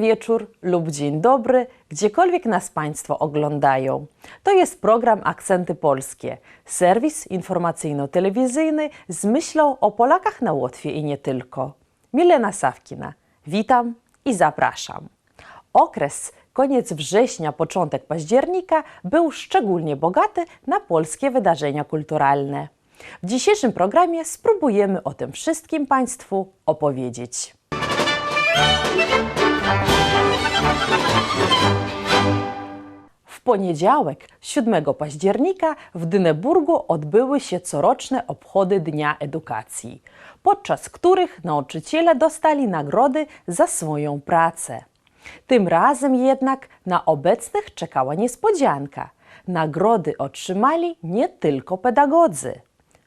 Wieczór lub dzień dobry, gdziekolwiek nas Państwo oglądają. To jest program Akcenty Polskie, serwis informacyjno-telewizyjny z myślą o Polakach na Łotwie i nie tylko. Milena Sawkina, witam i zapraszam. Okres koniec września, początek października był szczególnie bogaty na polskie wydarzenia kulturalne. W dzisiejszym programie spróbujemy o tym wszystkim Państwu opowiedzieć. W poniedziałek, 7 października, w Dyneburgu odbyły się coroczne obchody Dnia Edukacji, podczas których nauczyciele dostali nagrody za swoją pracę. Tym razem jednak na obecnych czekała niespodzianka. Nagrody otrzymali nie tylko pedagodzy.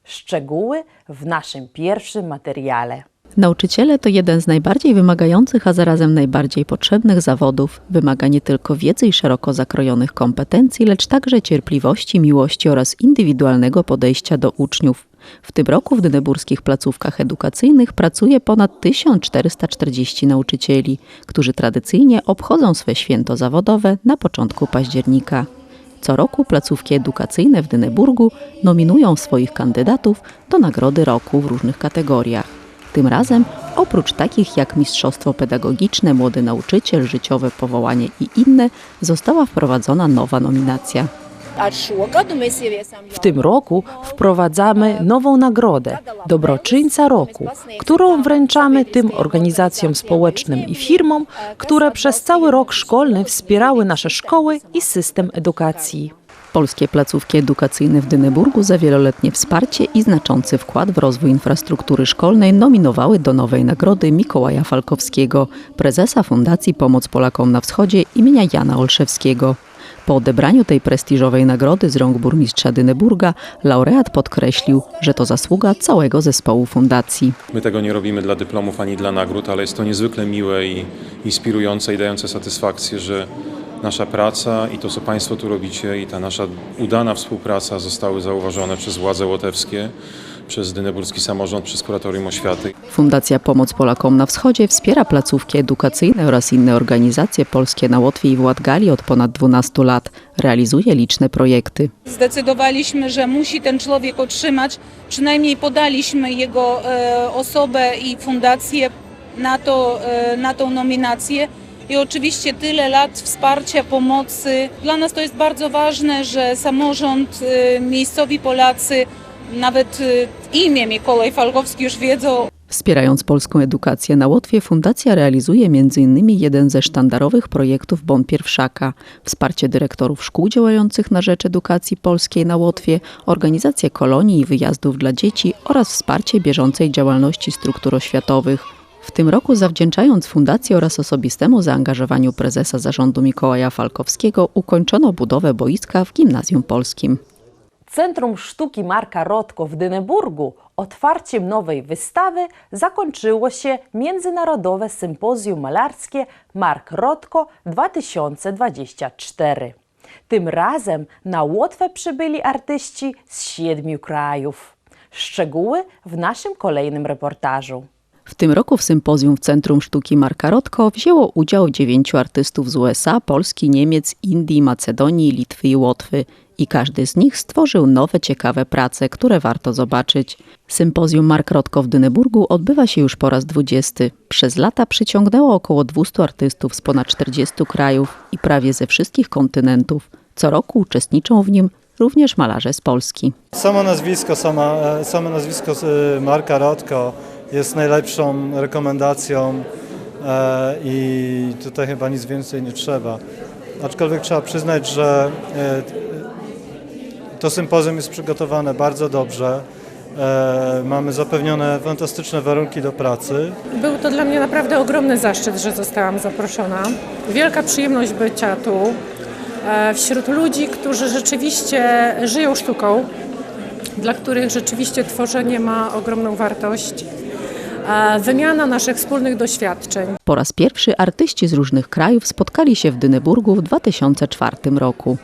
Szczegóły w naszym pierwszym materiale. Nauczyciele to jeden z najbardziej wymagających, a zarazem najbardziej potrzebnych zawodów. Wymaga nie tylko wiedzy i szeroko zakrojonych kompetencji, lecz także cierpliwości, miłości oraz indywidualnego podejścia do uczniów. W tym roku w dyneburskich placówkach edukacyjnych pracuje ponad 1440 nauczycieli, którzy tradycyjnie obchodzą swe święto zawodowe na początku października. Co roku placówki edukacyjne w Dyneburgu nominują swoich kandydatów do Nagrody Roku w różnych kategoriach. Tym razem, oprócz takich jak Mistrzostwo Pedagogiczne, Młody Nauczyciel, Życiowe Powołanie i inne, została wprowadzona nowa nominacja. W tym roku wprowadzamy nową nagrodę Dobroczyńca Roku, którą wręczamy tym organizacjom społecznym i firmom, które przez cały rok szkolny wspierały nasze szkoły i system edukacji. Polskie placówki edukacyjne w Dyneburgu za wieloletnie wsparcie i znaczący wkład w rozwój infrastruktury szkolnej nominowały do nowej nagrody Mikołaja Falkowskiego, prezesa Fundacji Pomoc Polakom na Wschodzie imienia Jana Olszewskiego. Po odebraniu tej prestiżowej nagrody z rąk burmistrza Dyneburga, laureat podkreślił, że to zasługa całego zespołu fundacji. My tego nie robimy dla dyplomów ani dla nagród, ale jest to niezwykle miłe i inspirujące i dające satysfakcję, że nasza praca i to, co Państwo tu robicie i ta nasza udana współpraca zostały zauważone przez władze łotewskie, przez Dyneburski Samorząd, przez Kuratorium Oświaty. Fundacja Pomoc Polakom na Wschodzie wspiera placówki edukacyjne oraz inne organizacje polskie na Łotwie i w Ładgali od ponad 12 lat. Realizuje liczne projekty. Zdecydowaliśmy, że musi ten człowiek otrzymać, przynajmniej podaliśmy jego e, osobę i fundację na, to, e, na tą nominację. I oczywiście tyle lat wsparcia, pomocy. Dla nas to jest bardzo ważne, że samorząd, e, miejscowi Polacy, nawet e, imię Mikołaj Falkowski już wiedzą, Wspierając polską edukację na Łotwie, fundacja realizuje m.in. jeden ze sztandarowych projektów Bon Pierwszaka, wsparcie dyrektorów szkół działających na rzecz edukacji polskiej na Łotwie, organizację kolonii i wyjazdów dla dzieci oraz wsparcie bieżącej działalności struktur oświatowych. W tym roku zawdzięczając fundacji oraz osobistemu zaangażowaniu prezesa zarządu Mikołaja Falkowskiego ukończono budowę boiska w Gimnazjum Polskim. Centrum Sztuki Marka Rotko w Dyneburgu otwarciem nowej wystawy zakończyło się Międzynarodowe Sympozjum Malarskie Mark Rotko 2024. Tym razem na Łotwę przybyli artyści z siedmiu krajów. Szczegóły w naszym kolejnym reportażu. W tym roku w sympozjum w Centrum Sztuki Marka Rotko wzięło udział dziewięciu artystów z USA, Polski, Niemiec, Indii, Macedonii, Litwy i Łotwy. I każdy z nich stworzył nowe, ciekawe prace, które warto zobaczyć. Sympozjum Mark Rotko w Dyneburgu odbywa się już po raz 20. Przez lata przyciągnęło około 200 artystów z ponad 40 krajów i prawie ze wszystkich kontynentów. Co roku uczestniczą w nim również malarze z Polski. Samo nazwisko, sama, e, samo nazwisko e, Marka Rotko jest najlepszą rekomendacją e, i tutaj chyba nic więcej nie trzeba. Aczkolwiek trzeba przyznać, że e, to sympozjum jest przygotowane bardzo dobrze. E, mamy zapewnione fantastyczne warunki do pracy. Był to dla mnie naprawdę ogromny zaszczyt, że zostałam zaproszona. Wielka przyjemność bycia tu wśród ludzi, którzy rzeczywiście żyją sztuką, dla których rzeczywiście tworzenie ma ogromną wartość. Wymiana naszych wspólnych doświadczeń. Po raz pierwszy artyści z różnych krajów spotkali się w Dyneburgu w 2004 roku.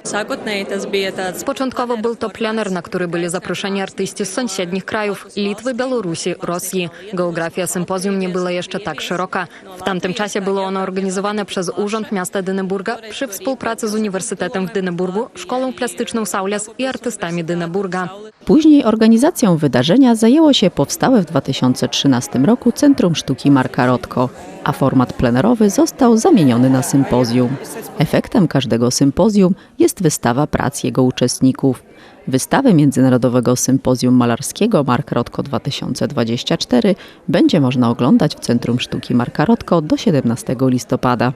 Początkowo był to plener, na który byli zaproszeni artyści z sąsiednich krajów Litwy, Białorusi, Rosji. Geografia sympozjum nie była jeszcze tak szeroka. W tamtym czasie było ono organizowane przez Urząd Miasta Dyneburga przy współpracy z Uniwersytetem w Dyneburgu, Szkołą Plastyczną Saulias i artystami Dyneburga. Później organizacją wydarzenia zajęło się powstałe w 2013 roku Centrum Sztuki Marka Rotko, a format plenerowy został zamieniony na sympozjum. Efektem każdego sympozjum jest wystawa prac jego uczestników. Wystawę Międzynarodowego Sympozjum Malarskiego Mark Rotko 2024 będzie można oglądać w Centrum Sztuki Marka Rotko do 17 listopada.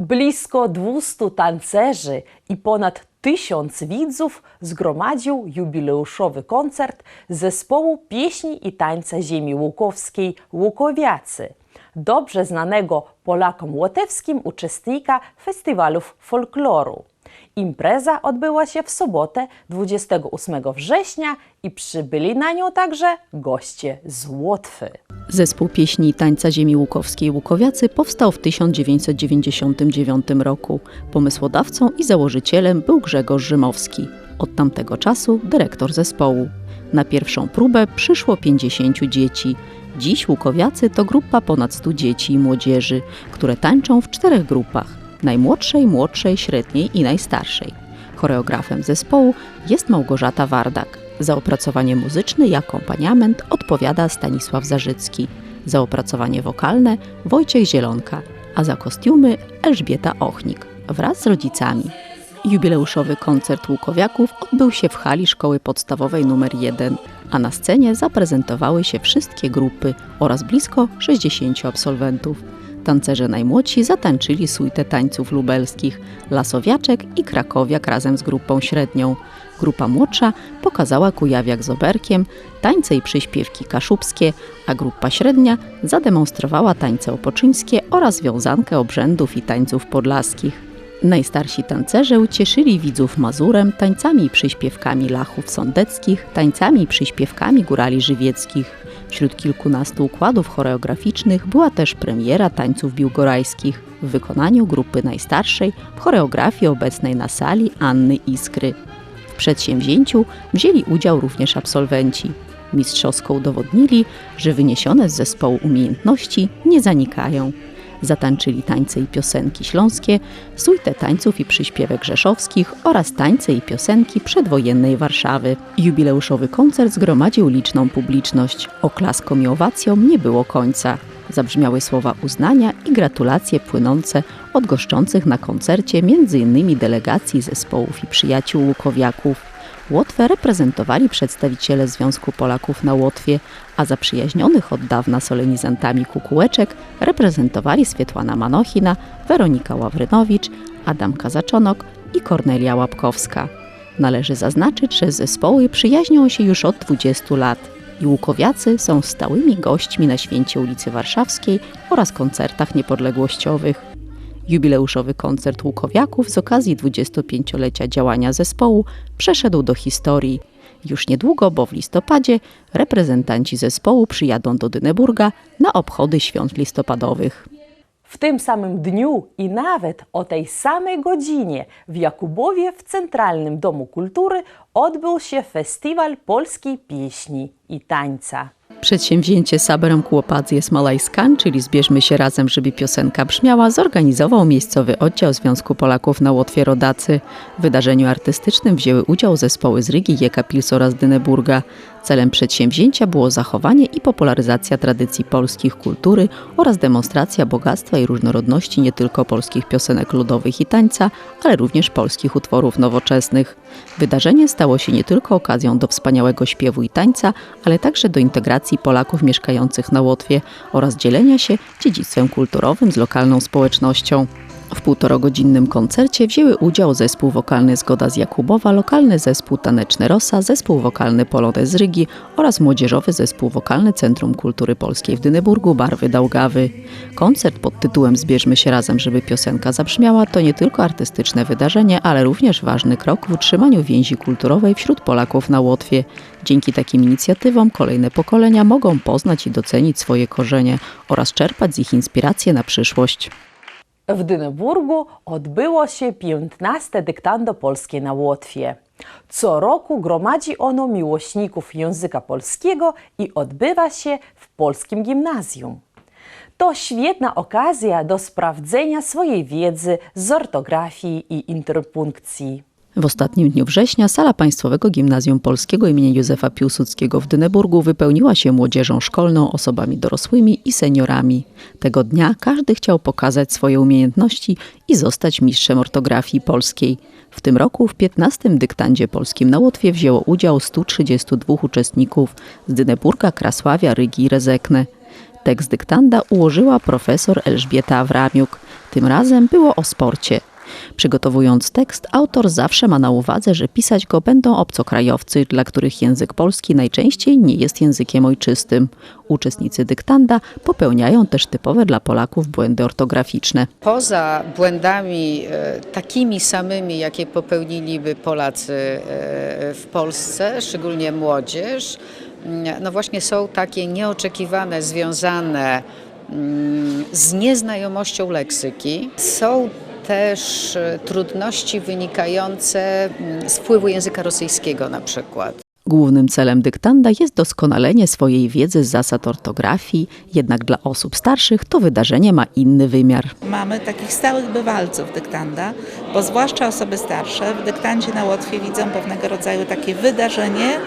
Blisko 200 tancerzy i ponad tysiąc widzów zgromadził jubileuszowy koncert zespołu pieśni i tańca ziemi łukowskiej Łukowiacy, dobrze znanego Polakom łotewskim uczestnika festiwalów folkloru. Impreza odbyła się w sobotę 28 września i przybyli na nią także goście z Łotwy. Zespół pieśni tańca ziemi łukowskiej Łukowiacy powstał w 1999 roku. Pomysłodawcą i założycielem był Grzegorz Rzymowski. Od tamtego czasu dyrektor zespołu. Na pierwszą próbę przyszło 50 dzieci. Dziś Łukowiacy to grupa ponad 100 dzieci i młodzieży, które tańczą w czterech grupach: najmłodszej, młodszej, średniej i najstarszej. Choreografem zespołu jest Małgorzata Wardak. Za opracowanie muzyczne i akompaniament odpowiada Stanisław Zarzycki. Za opracowanie wokalne Wojciech Zielonka, a za kostiumy Elżbieta Ochnik wraz z rodzicami. Jubileuszowy koncert Łukowiaków odbył się w hali Szkoły Podstawowej nr 1, a na scenie zaprezentowały się wszystkie grupy oraz blisko 60 absolwentów. Tancerze najmłodsi zatańczyli suitę tańców lubelskich, Lasowiaczek i Krakowiak razem z grupą średnią. Grupa młodsza pokazała Kujawiak z Oberkiem, tańce i przyśpiewki kaszubskie, a grupa średnia zademonstrowała tańce opoczyńskie oraz wiązankę obrzędów i tańców podlaskich. Najstarsi tancerze ucieszyli widzów mazurem, tańcami i przyśpiewkami lachów sądeckich, tańcami i przyśpiewkami górali żywieckich. Wśród kilkunastu układów choreograficznych była też premiera tańców biłgorajskich w wykonaniu grupy najstarszej w choreografii obecnej na sali Anny Iskry. W przedsięwzięciu wzięli udział również absolwenci. Mistrzowsko udowodnili, że wyniesione z zespołu umiejętności nie zanikają. Zatańczyli tańce i piosenki śląskie, suite tańców i przyśpiewek rzeszowskich oraz tańce i piosenki przedwojennej Warszawy. Jubileuszowy koncert zgromadził liczną publiczność. Oklaskom i owacjom nie było końca. Zabrzmiały słowa uznania i gratulacje płynące od goszczących na koncercie m.in. delegacji zespołów i przyjaciół Łukowiaków. Łotwę reprezentowali przedstawiciele Związku Polaków na Łotwie, a zaprzyjaźnionych od dawna solenizantami kukułeczek reprezentowali Swietłana Manochina, Weronika Ławrynowicz, Adam Kazaczonok i Kornelia Łapkowska. Należy zaznaczyć, że zespoły przyjaźnią się już od 20 lat i Łukowiacy są stałymi gośćmi na Święcie ulicy Warszawskiej oraz koncertach niepodległościowych. Jubileuszowy koncert Łukowiaków z okazji 25-lecia działania zespołu przeszedł do historii. Już niedługo, bo w listopadzie, reprezentanci zespołu przyjadą do Dyneburga na obchody świąt listopadowych. W tym samym dniu i nawet o tej samej godzinie w Jakubowie w Centralnym Domu Kultury odbył się Festiwal Polskiej Pieśni i Tańca. Przedsięwzięcie Saberem Kłopadz Malajskan, czyli Zbierzmy się razem, żeby piosenka brzmiała, zorganizował miejscowy oddział Związku Polaków na Łotwie Rodacy. W wydarzeniu artystycznym wzięły udział zespoły z Rygi, Jekapils oraz Dyneburga. Celem przedsięwzięcia było zachowanie i popularyzacja tradycji polskich kultury oraz demonstracja bogactwa i różnorodności nie tylko polskich piosenek ludowych i tańca, ale również polskich utworów nowoczesnych. Wydarzenie stało się nie tylko okazją do wspaniałego śpiewu i tańca, ale także do integracji Polaków mieszkających na Łotwie oraz dzielenia się dziedzictwem kulturowym z lokalną społecznością. W półtorogodzinnym koncercie wzięły udział zespół wokalny Zgoda z Jakubowa, lokalny zespół taneczny Rosa, zespół wokalny Polonez z Rygi oraz młodzieżowy zespół wokalny Centrum Kultury Polskiej w Dyneburgu Barwy Daugawy. Koncert pod tytułem Zbierzmy się razem, żeby piosenka zabrzmiała to nie tylko artystyczne wydarzenie, ale również ważny krok w utrzymaniu więzi kulturowej wśród Polaków na Łotwie. Dzięki takim inicjatywom kolejne pokolenia mogą poznać i docenić swoje korzenie oraz czerpać z ich inspiracje na przyszłość. W Dyneburgu odbyło się 15. dyktando polskie na Łotwie. Co roku gromadzi ono miłośników języka polskiego i odbywa się w polskim gimnazjum. To świetna okazja do sprawdzenia swojej wiedzy z ortografii i interpunkcji. W ostatnim dniu września sala Państwowego Gimnazjum Polskiego im. Józefa Piłsudskiego w Dyneburgu wypełniła się młodzieżą szkolną, osobami dorosłymi i seniorami. Tego dnia każdy chciał pokazać swoje umiejętności i zostać mistrzem ortografii polskiej. W tym roku w 15. dyktandzie polskim na Łotwie wzięło udział 132 uczestników z Dyneburga, Krasławia, Rygi i Rezekne. Tekst dyktanda ułożyła profesor Elżbieta Awramiuk. Tym razem było o sporcie. Przygotowując tekst, autor zawsze ma na uwadze, że pisać go będą obcokrajowcy, dla których język polski najczęściej nie jest językiem ojczystym. Uczestnicy dyktanda popełniają też typowe dla Polaków błędy ortograficzne. Poza błędami e, takimi samymi, jakie popełniliby Polacy e, w Polsce, szczególnie młodzież, mm, no właśnie są takie nieoczekiwane, związane mm, z nieznajomością leksyki. Są też e, trudności wynikające mm, z wpływu języka rosyjskiego na przykład. Głównym celem dyktanda jest doskonalenie swojej wiedzy z zasad ortografii, jednak dla osób starszych to wydarzenie ma inny wymiar. Mamy takich stałych bywalców dyktanda, bo zwłaszcza osoby starsze w dyktandzie na Łotwie widzą pewnego rodzaju takie wydarzenie,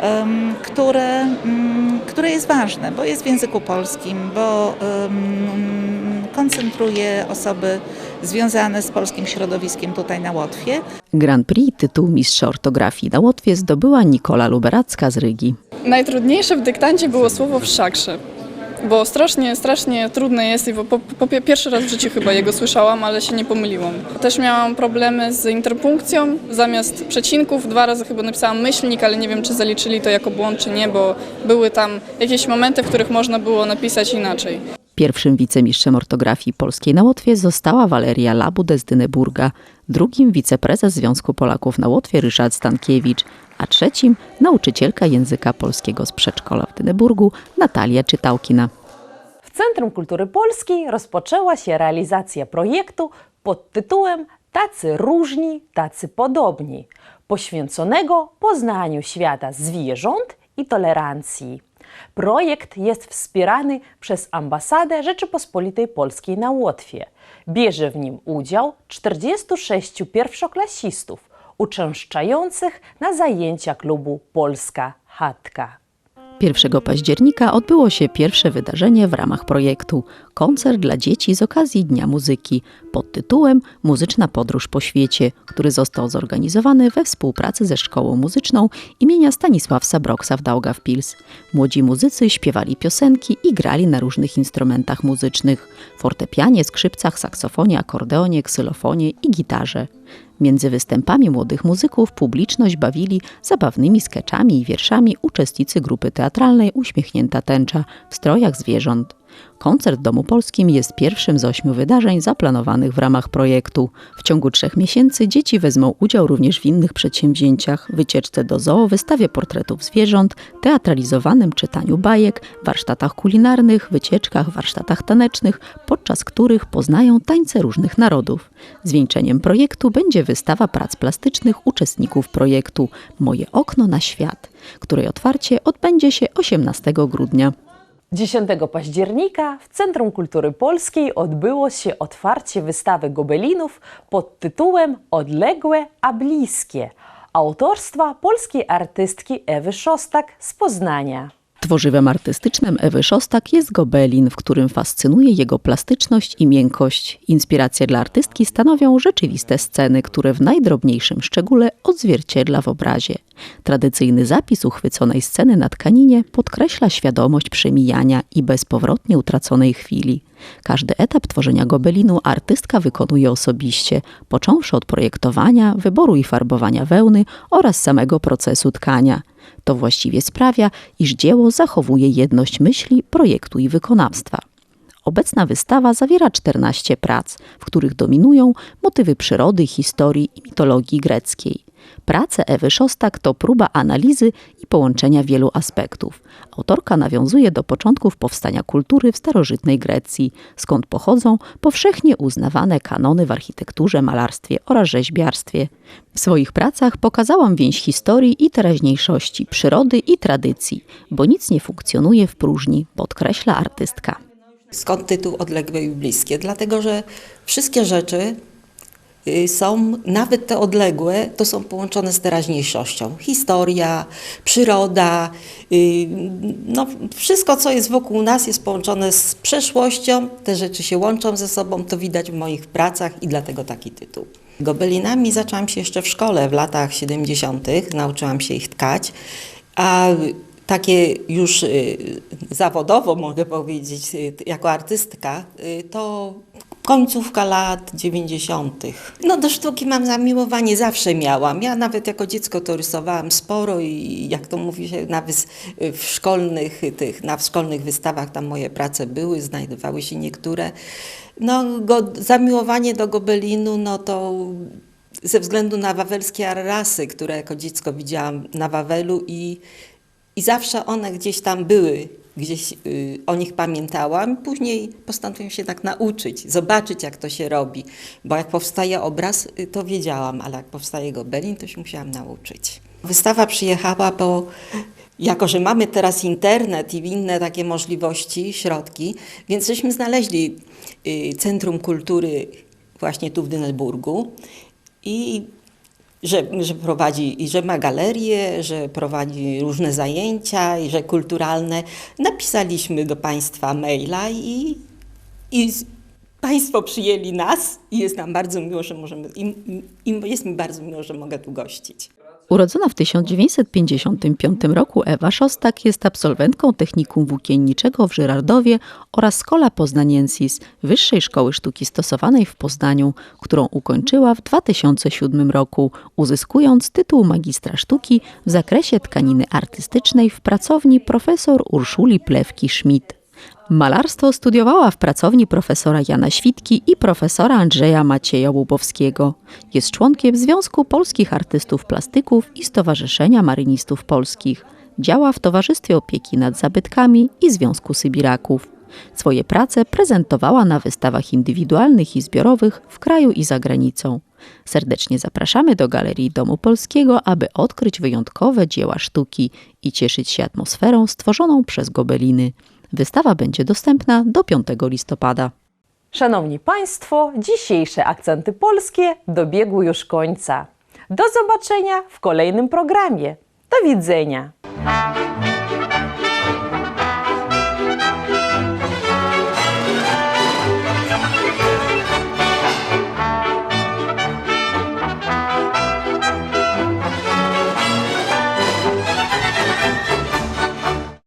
em, które, mm, które jest ważne, bo jest w języku polskim, bo em, koncentruje osoby związane z polskim środowiskiem tutaj na Łotwie. Grand Prix tytuł mistrza ortografii na Łotwie zdobyła Nikola Luberacka z Rygi. Najtrudniejsze w dyktancie było słowo wszakże, bo strasznie, strasznie trudne jest i po, po, po pie- pierwszy raz w życiu chyba jego słyszałam, ale się nie pomyliłam. Też miałam problemy z interpunkcją, zamiast przecinków dwa razy chyba napisałam myślnik, ale nie wiem czy zaliczyli to jako błąd czy nie, bo były tam jakieś momenty, w których można było napisać inaczej. Pierwszym wicemistrzem ortografii polskiej na Łotwie została Waleria Labude z Dyneburga, drugim wiceprezes Związku Polaków na Łotwie Ryszard Stankiewicz, a trzecim nauczycielka języka polskiego z przedszkola w Dyneburgu Natalia Czytałkina. W Centrum Kultury Polskiej rozpoczęła się realizacja projektu pod tytułem Tacy różni, tacy podobni, poświęconego poznaniu świata zwierząt i tolerancji. Projekt jest wspierany przez Ambasadę Rzeczypospolitej Polskiej na Łotwie. Bierze w nim udział 46 pierwszoklasistów uczęszczających na zajęcia klubu Polska Chatka. 1 października odbyło się pierwsze wydarzenie w ramach projektu Koncert dla dzieci z okazji Dnia Muzyki pod tytułem Muzyczna podróż po świecie, który został zorganizowany we współpracy ze Szkołą Muzyczną imienia Stanisławsa Broksa w Daugavpils. Młodzi muzycy śpiewali piosenki i grali na różnych instrumentach muzycznych: fortepianie, skrzypcach, saksofonie, akordeonie, ksylofonie i gitarze. Między występami młodych muzyków publiczność bawili zabawnymi skeczami i wierszami uczestnicy grupy teatralnej Uśmiechnięta Tęcza w strojach zwierząt. Koncert Domu Polskim jest pierwszym z ośmiu wydarzeń zaplanowanych w ramach projektu. W ciągu trzech miesięcy dzieci wezmą udział również w innych przedsięwzięciach, wycieczce do zoo, wystawie portretów zwierząt, teatralizowanym czytaniu bajek, warsztatach kulinarnych, wycieczkach, warsztatach tanecznych, podczas których poznają tańce różnych narodów. Zwieńczeniem projektu będzie wystawa prac plastycznych uczestników projektu Moje okno na świat, której otwarcie odbędzie się 18 grudnia. 10 października w Centrum Kultury Polskiej odbyło się otwarcie wystawy gobelinów pod tytułem Odległe a bliskie autorstwa polskiej artystki Ewy Szostak z Poznania. Tworzywem artystycznym Ewy Szostak jest gobelin, w którym fascynuje jego plastyczność i miękkość. Inspirację dla artystki stanowią rzeczywiste sceny, które w najdrobniejszym szczególe odzwierciedla w obrazie. Tradycyjny zapis uchwyconej sceny na tkaninie podkreśla świadomość przemijania i bezpowrotnie utraconej chwili. Każdy etap tworzenia gobelinu artystka wykonuje osobiście, począwszy od projektowania, wyboru i farbowania wełny oraz samego procesu tkania. To właściwie sprawia, iż dzieło zachowuje jedność myśli, projektu i wykonawstwa. Obecna wystawa zawiera 14 prac, w których dominują motywy przyrody, historii i mitologii greckiej. Prace Ewy Szostak to próba analizy i połączenia wielu aspektów. Autorka nawiązuje do początków powstania kultury w starożytnej Grecji, skąd pochodzą powszechnie uznawane kanony w architekturze, malarstwie oraz rzeźbiarstwie. W swoich pracach pokazałam więź historii i teraźniejszości, przyrody i tradycji, bo nic nie funkcjonuje w próżni, podkreśla artystka. Skąd tytuł Odległe i Bliskie? Dlatego, że wszystkie rzeczy są, nawet te odległe, to są połączone z teraźniejszością. Historia, przyroda, y, no wszystko, co jest wokół nas jest połączone z przeszłością, te rzeczy się łączą ze sobą, to widać w moich pracach i dlatego taki tytuł. Gobelinami zaczęłam się jeszcze w szkole w latach 70., nauczyłam się ich tkać, a takie już y, zawodowo mogę powiedzieć, y, jako artystka, y, to końcówka lat 90. No do sztuki mam zamiłowanie, zawsze miałam. Ja nawet jako dziecko to rysowałam sporo i jak to mówi się, na wys- w szkolnych tych, na szkolnych wystawach tam moje prace były, znajdowały się niektóre. No go, zamiłowanie do gobelinu, no to ze względu na wawelskie arrasy, które jako dziecko widziałam na Wawelu i i zawsze one gdzieś tam były, gdzieś y, o nich pamiętałam. Później postanowiłam się tak nauczyć, zobaczyć jak to się robi. Bo jak powstaje obraz, y, to wiedziałam, ale jak powstaje gobelin, to się musiałam nauczyć. Wystawa przyjechała, bo jako, że mamy teraz internet i inne takie możliwości, środki, więc żeśmy znaleźli y, Centrum Kultury właśnie tu w Dynelburgu i że, że prowadzi i że ma galerię, że prowadzi różne zajęcia i że kulturalne. Napisaliśmy do Państwa maila i, i Państwo przyjęli nas i jest nam bardzo miło, że możemy, im, im, jest mi bardzo miło, że mogę tu gościć. Urodzona w 1955 roku Ewa Szostak jest absolwentką Technikum Włókienniczego w Żyrardowie oraz Schola Poznaniensis, Wyższej Szkoły Sztuki Stosowanej w Poznaniu, którą ukończyła w 2007 roku, uzyskując tytuł magistra sztuki w zakresie tkaniny artystycznej w pracowni profesor Urszuli Plewki-Schmidt. Malarstwo studiowała w pracowni profesora Jana Świtki i profesora Andrzeja Macieja Łubowskiego. Jest członkiem Związku Polskich Artystów Plastyków i Stowarzyszenia Marynistów Polskich. Działa w Towarzystwie Opieki nad Zabytkami i Związku Sybiraków. Swoje prace prezentowała na wystawach indywidualnych i zbiorowych w kraju i za granicą. Serdecznie zapraszamy do Galerii Domu Polskiego, aby odkryć wyjątkowe dzieła sztuki i cieszyć się atmosferą stworzoną przez gobeliny. Wystawa będzie dostępna do 5 listopada. Szanowni Państwo, dzisiejsze akcenty polskie dobiegły już końca. Do zobaczenia w kolejnym programie. Do widzenia!